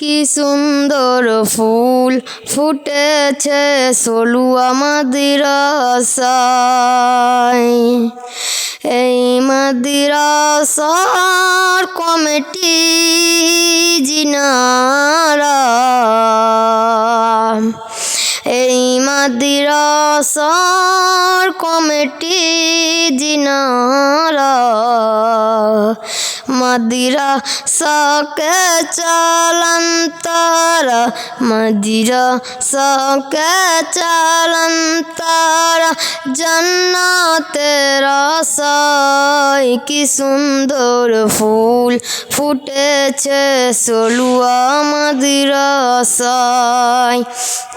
কি সুন্দর ফুল ফুটেছে সলুয়া মাদিরাসায়। এই মাদিরাসার কমিটি জিনারা। এই মাদিরাসার কমিটি জিনারা। মদিরা সকে চালন তারা মদিরা সকে চালন তারা জন্নাতের আশায় কি সুন্দর ফুল ফুটেছে, সলুয়া মাদিরাসায়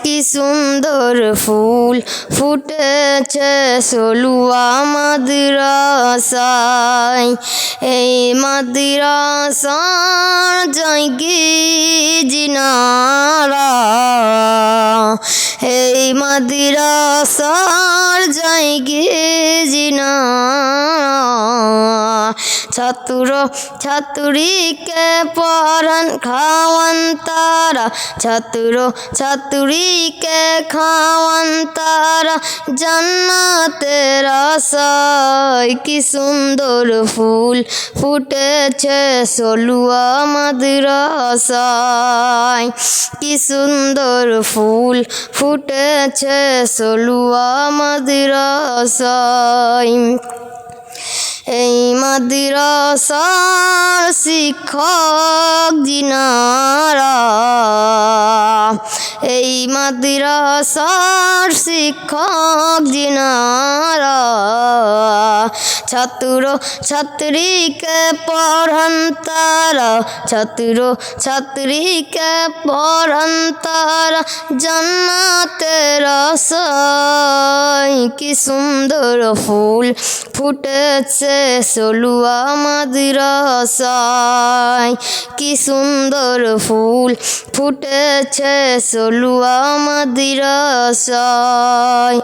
কি সুন্দর ফুল ফুটেছে সলুয়া মাদিরাসায়। এই মাদিরাসার জায়গি জিনারা। এই মাদিরাসার জায়গি জিনারা। ছাত্র ছাত্রীকে পড়ান খাওয়ান তারা। ছাত্র ছাত্রীকে খাওয়ান তারা। জান্নাতের আশায় কি সুন্দর ফুল ফুটেছে সলুয়া মাদ্রাসায়। কি সুন্দর ফুল ফুটেছে সলুয়া মাদ্রাসায়। এই মাদ্রাসার শিক্ষক জিনারা এই মাদ্রাসার শিক্ষক জিনারা ছাত্র ছাত্রীকে পড়ান তারা ছাত্র ছাত্রীকে পড়ান তারা জান্নাতের আশায় কি সুন্দর ফুল ফুটেছে সলুয়া মাদ্রাসায় কি সুন্দর ফুল ফুটেছে সলুয়া মাদ্রাসায়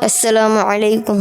আসসালামু আলাইকুম।